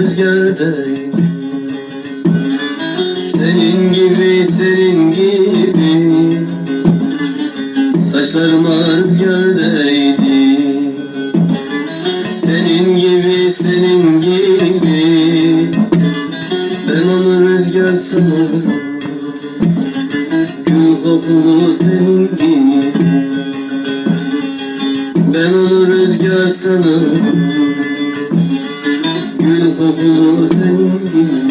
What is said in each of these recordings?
rüzgar değdi Senin gibi, senin gibi. Saçlarıma rüzgar değdi Senin gibi, senin gibi. Ben onu rüzgar sanırım. Gül kokulu gibi Ben onu rüzgar sanırım Gül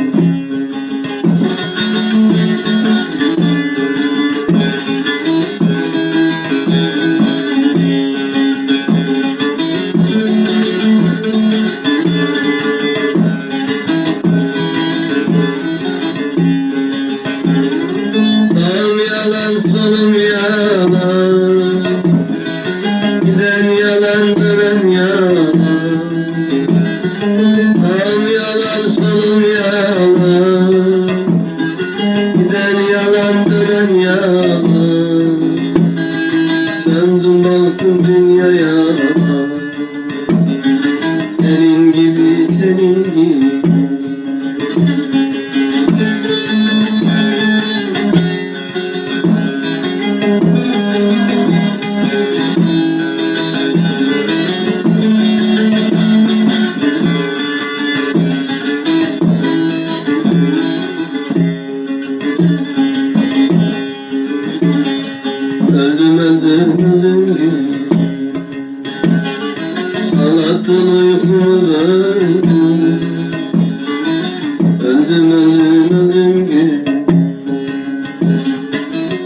Uykumu böldün Öldüm öldüm. Öldüm gün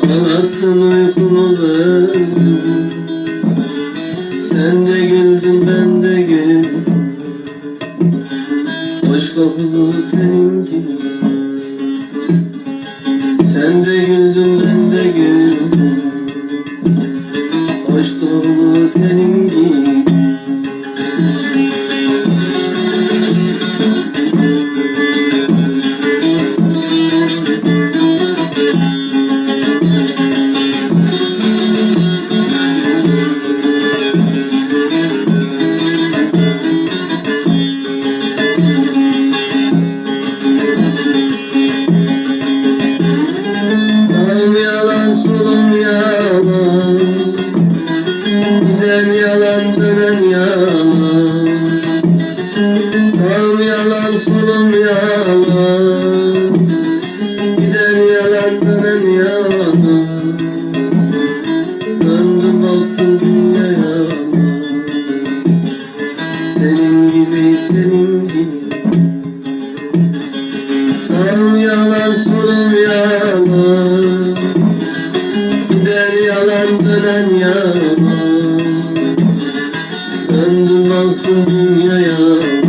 Ağlattın uykumu böldün Sen de güldün ben de güldüm. Hoş kokulu senin gibi Giden yalan dönen yalan. Sağım yalan solum yalan. Giden yalan dönen yalan. Döndüm baktım dünyaya Senin gibi senin gibi. Sağım yalan solum you.